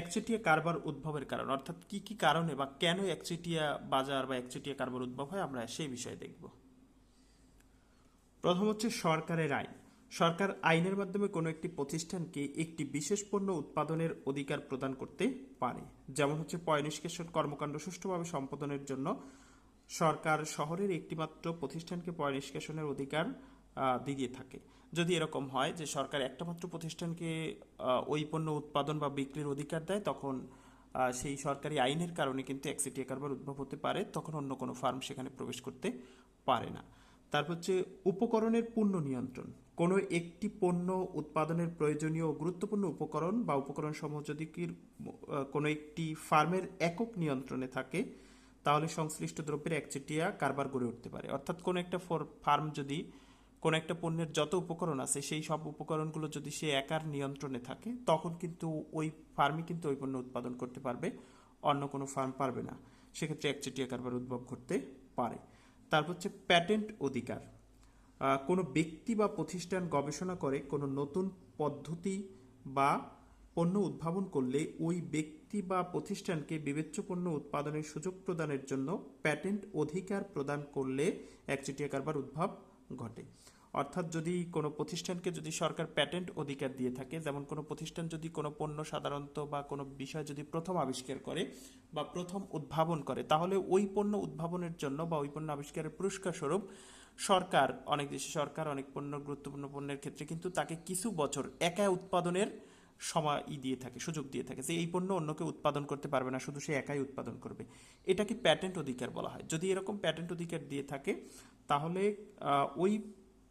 একচেটিয়া কারবার উদ্ভবের কারণ, অর্থাৎ কি কি কারণে বা কেন একচেটিয়া বাজার বা একচেটিয়া কারবার উদ্ভব হয়, আমরা সেই বিষয়ে দেখব। প্রথম হচ্ছে সরকারের আইন। সরকার আইনের মাধ্যমে কোনো একটি প্রতিষ্ঠানকে একটি বিশেষ পণ্য উৎপাদনের অধিকার প্রদান করতে পারে। যেমন হচ্ছে পয়নিষ্কাশন কর্মকাণ্ড সুষ্ঠুভাবে সম্পাদনের জন্য সরকার শহরের একটিমাত্র প্রতিষ্ঠানকে পয়নিষ্কাশনের অধিকার দিয়ে থাকে। যদি এরকম হয় যে সরকার একটা মাত্র প্রতিষ্ঠানকে ওই পণ্য উৎপাদন বা বিক্রির অধিকার দেয়, তখন সেই সরকারি আইনের কারণে কিন্তু একসিটিয়া কারবার উদ্ভব হতে পারে, তখন অন্য কোনো ফার্ম সেখানে প্রবেশ করতে পারে না। তারপর হচ্ছে উপকরণের পূর্ণ নিয়ন্ত্রণ। কোনো একটি পণ্য উৎপাদনের প্রয়োজনীয় গুরুত্বপূর্ণ উপকরণ বা উপকরণ সমূহ যদি কোনো একটি ফার্মের একক নিয়ন্ত্রণে থাকে, তাহলে সংশ্লিষ্ট দ্রব্যের একচেটিয়া কারবার গড়ে উঠতে পারে। অর্থাৎ কোনো একটা ফার্ম যদি কোনো একটা পণ্যের যত উপকরণ আছে, সেই সব উপকরণগুলো যদি সে একার নিয়ন্ত্রণে থাকে, তখন কিন্তু ওই ফার্মই কিন্তু ওই পণ্য উৎপাদন করতে পারবে, অন্য কোনো ফার্ম পারবে না। সেক্ষেত্রে একচেটিয়া কারবার উদ্ভব করতে পারে। তারপর হচ্ছে প্যাটেন্ট অধিকার। কোনো ব্যক্তি বা প্রতিষ্ঠান গবেষণা করে কোনো নতুন পদ্ধতি বা পণ্য উদ্ভাবন করলে ওই ব্যক্তি বা প্রতিষ্ঠানকে বিবেচ্য পণ্য উৎপাদনের সুযোগ প্রদানের জন্য প্যাটেন্ট অধিকার প্রদান করলে একচেটিয়া কারবার উদ্ভব ঘটে। অর্থাৎ যদি কোনো প্রতিষ্ঠানকে যদি সরকার প্যাটেন্ট অধিকার দিয়ে থাকে, যেমন কোনো প্রতিষ্ঠান যদি কোনো পণ্য সাধারণত বা কোনো বিষয় যদি প্রথম আবিষ্কার করে বা প্রথম উদ্ভাবন করে, তাহলে ওই পণ্য উদ্ভাবনের জন্য বা ওই পণ্য আবিষ্কারের পুরস্কার স্বরূপ সরকার, অনেক দেশে সরকার অনেক পণ্য, গুরুত্বপূর্ণ পণ্যের ক্ষেত্রে কিন্তু তাকে কিছু বছর একা উৎপাদনের সময় দিয়ে থাকে, সুযোগ দিয়ে থাকে যে এই পণ্য অন্যকে উৎপাদন করতে পারবে না, শুধু সে একাই উৎপাদন করবে। এটাকে প্যাটেন্ট অধিকার বলা হয়। যদি এরকম প্যাটেন্ট অধিকার দিয়ে থাকে, তাহলে ওই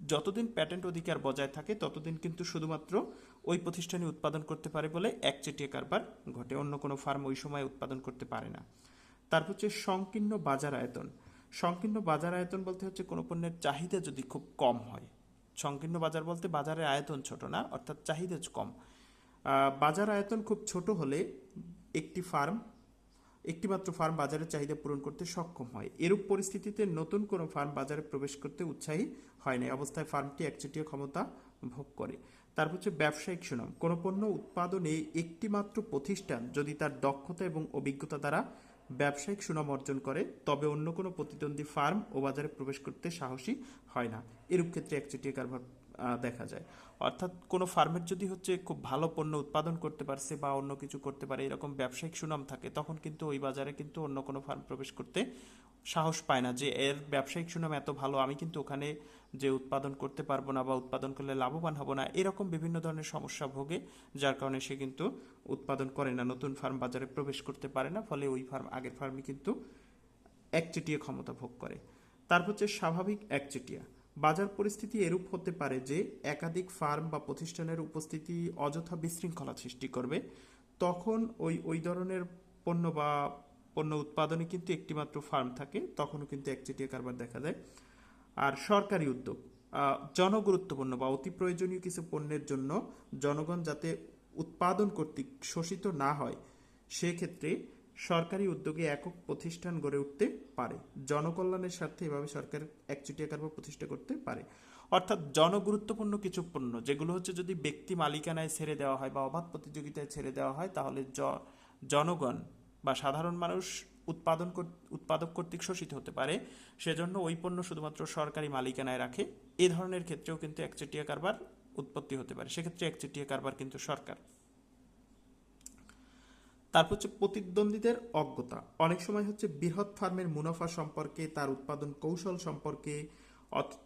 যতদিন প্যাটেন্ট অধিকার বজায় থাকে, ততদিন কিন্তু শুধুমাত্র ওই প্রতিষ্ঠানে উৎপাদন করতে পারে বলে একচেটিয়া কারবার ঘটে, অন্য কোনো ফার্ম ওই সময় উৎপাদন করতে পারে না। তারপর হচ্ছে সংকীর্ণ বাজার আয়তন। সংকীর্ণ বাজার আয়তন বলতে হচ্ছে কোনো পণ্যের চাহিদা যদি খুব কম হয়। সংকীর্ণ বাজার বলতে বাজারের আয়তন ছোট না, অর্থাৎ চাহিদা কম। বাজার আয়তন খুব ছোট হলে একটি ফার্ম, একটিমাত্র ফার্ম বাজারের চাহিদা পূরণ করতে সক্ষম হয়। এরূপ পরিস্থিতিতে নতুন কোনো ফার্ম বাজারে প্রবেশ করতে উৎসাহী হয় না। অবস্থায় ফার্মটি একচেটিয়া ক্ষমতা ভোগ করে। তারপর হচ্ছে ব্যবসায়িক সুনাম। কোনো পণ্য উৎপাদনে একটিমাত্র প্রতিষ্ঠান যদি তার দক্ষতা এবং অভিজ্ঞতা দ্বারা ব্যবসায়িক সুনাম অর্জন করে, তবে অন্য কোনো প্রতিদ্বন্দ্বী ফার্ম ও বাজারে প্রবেশ করতে সাহসী হয় না। এরূপ ক্ষেত্রে একচেটিয়া কারবার দেখা যায়। অর্থাৎ কোনো ফার্মের যদি হচ্ছে খুব ভালো পণ্য উৎপাদন করতে পারছে বা অন্য কিছু করতে পারে, এরকম ব্যবসায়িক সুনাম থাকে, তখন কিন্তু ওই বাজারে কিন্তু অন্য কোনো ফার্ম প্রবেশ করতে সাহস পায় না যে এর ব্যবসায়িক সুনাম এত ভালো, আমি কিন্তু ওখানে যে উৎপাদন করতে পারব না বা উৎপাদন করলে লাভবান হব না, এরকম বিভিন্ন ধরনের সমস্যা ভোগে, যার কারণে সে কিন্তু উৎপাদন করে না, নতুন ফার্ম বাজারে প্রবেশ করতে পারে না, ফলে ওই ফার্ম, আগের ফার্মই কিন্তু একচেটিয়া ক্ষমতা ভোগ করে। তারপর হচ্ছে স্বাভাবিক একচেটিয়া। বাজার পরিস্থিতি এরূপ হতে পারে যে একাধিক ফার্ম বা প্রতিষ্ঠানের উপস্থিতি অযথা বিশৃঙ্খলা সৃষ্টি করবে, তখন ওই ওই ধরনের পণ্য বা পণ্য উৎপাদনে কিন্তু একটিমাত্র ফার্ম থাকে, তখনও কিন্তু একচেটিয়া কারবার দেখা যায় আর সরকারি উদ্যোগ জনগুরুত্বপূর্ণ বা অতি প্রয়োজনীয় কিছু পণ্যের জন্য জনগণ যাতে উৎপাদন কর্তৃক শোষিত না হয়, সেক্ষেত্রে সরকারি উদ্যোগে একক প্রতিষ্ঠান গড়ে উঠতে পারে। জনকল্যাণের স্বার্থে এভাবে সরকার একচেটিয়া কারবার প্রতিষ্ঠা করতে পারে। অর্থাৎ জনগুরুত্বপূর্ণ কিছু পণ্য, যেগুলো হচ্ছে যদি ব্যক্তি মালিকানায় ছেড়ে দেওয়া হয় বা অবাধ প্রতিযোগিতায় ছেড়ে দেওয়া হয়, তাহলে জনগণ বা সাধারণ মানুষ উৎপাদন উৎপাদক কর্তৃক শোষিত হতে পারে। সেজন্য ওই পণ্য শুধুমাত্র সরকারি মালিকানায় রাখে। এ ধরনের ক্ষেত্রেও কিন্তু একচেটিয়া কারবার উৎপত্তি হতে পারে। সেক্ষেত্রে একচেটিয়া কারবার কিন্তু সরকার। তারপর হচ্ছে প্রতিদ্বন্দ্বীদের অজ্ঞতা। অনেক সময় হচ্ছে বৃহৎ ফার্মের মুনাফা সম্পর্কে, তার উৎপাদন কৌশল সম্পর্কে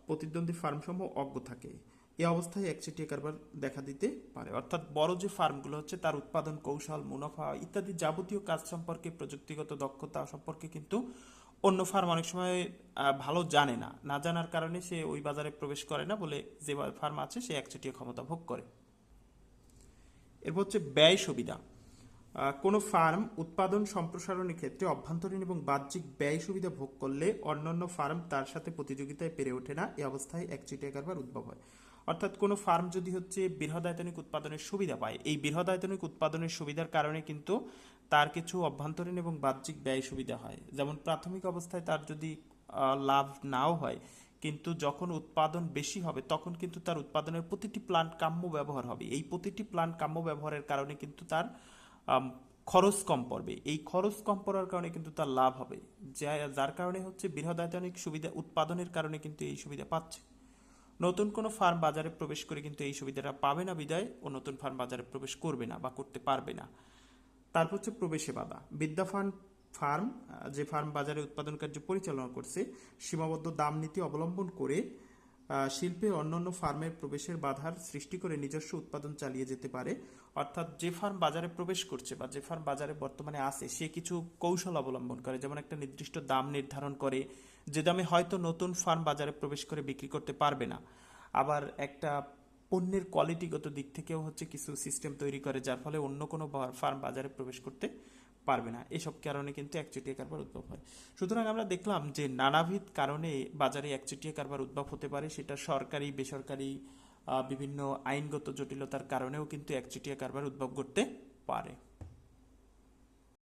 প্রতিদ্বন্দ্বী ফার্মসমূহ অজ্ঞ থাকে। এই অবস্থায় একচেটিয়া কারবার দেখা দিতে পারে। অর্থাৎ বড় যে ফার্মগুলো হচ্ছে, তার উৎপাদন কৌশল, মুনাফা ইত্যাদি যাবতীয় কাজ সম্পর্কে, প্রযুক্তিগত দক্ষতা সম্পর্কে কিন্তু অন্য ফার্ম অনেক সময় ভালো জানে না। না জানার কারণে সে ওই বাজারে প্রবেশ করে না বলে যে ফার্ম আছে, সে একচেটিয়া ক্ষমতা ভোগ করে। এরপর হচ্ছে ব্যয় সুবিধা। কোনো ফার্ম উৎপাদন সম্প্রসারণের ক্ষেত্রে অভ্যন্তরীণ এবং বাহ্যিক ব্যয় সুবিধা ভোগ করলে অন্যান্য ফার্ম তার সাথে প্রতিযোগিতায় পেরে ওঠে না। এই অবস্থায় একচেটিয়া কারবার উদ্ভব হয়। অর্থাৎ কোনো ফার্ম যদি হচ্ছে বৃহদায়তনিক উৎপাদনের সুবিধা পায়, এই বৃহদায়তনিক উৎপাদনের সুবিধার কারণে কিন্তু তার কিছু অভ্যন্তরীণ এবং বাহ্যিক ব্যয় সুবিধা হয়। যেমন প্রাথমিক অবস্থায় তার যদি লাভ নাও হয়, কিন্তু যখন উৎপাদন বেশি হবে, তখন কিন্তু তার উৎপাদনের প্রতিটি প্লান্ট কাম্য ব্যবহার হবে। এই প্রতিটি প্লান্ট কাম্য ব্যবহারের কারণে কিন্তু তার খরচ কম পড়বে। এই খরচ কম পড়ার কারণে কিন্তু তার লাভ হবে। যার কারণে হচ্ছে বৃহদায়তনিক সুবিধা উৎপাদনের কারণে কিন্তু এই সুবিধা পাচ্ছে। নতুন কোনো ফার্ম বাজারে প্রবেশ করে কিন্তু এই সুবিধাটা পাবে না বিদায় ও নতুন ফার্ম বাজারে প্রবেশ করবে না বা করতে পারবে না। তারপর হচ্ছে প্রবেশে বাধা। বিদ্যা ফার্ম ফার্ম যে ফার্ম বাজারে উৎপাদন কার্য পরিচালনা করছে, সীমাবদ্ধ দাম নীতি অবলম্বন করে শিল্পে অন্যান্য ফার্মের প্রবেশের বাধার সৃষ্টি করে নিজস্ব উৎপাদন চালিয়ে যেতে পারে। অর্থাৎ যে ফার্ম বাজারে প্রবেশ করছে বা যে ফার্ম বাজারে বর্তমানে আছে, সে কিছু কৌশল অবলম্বন করে। যেমন একটা নির্দিষ্ট দাম নির্ধারণ করে, যে দামে হয়তো নতুন ফার্ম বাজারে প্রবেশ করে বিক্রি করতে পারবে না। আবার একটা পণ্যের কোয়ালিটিগত দিক থেকেও হচ্ছে কিছু সিস্টেম তৈরি করে, যার ফলে অন্য কোনো ফার্ম বাজারে প্রবেশ করতে পারবে না। এসব কারণে কিন্তু একচেটিয়া কারবার উদ্ভব হয়। সুতরাং আমরা দেখলাম যে নানাবিধ কারণে বাজারে একচেটিয়া কারবার উদ্ভব হতে পারে, সেটা সরকারি, বেসরকারি বিভিন্ন আইনগত জটিলতার কারণেও কিন্তু একচেটিয়া কারবার উদ্ভব করতে পারে।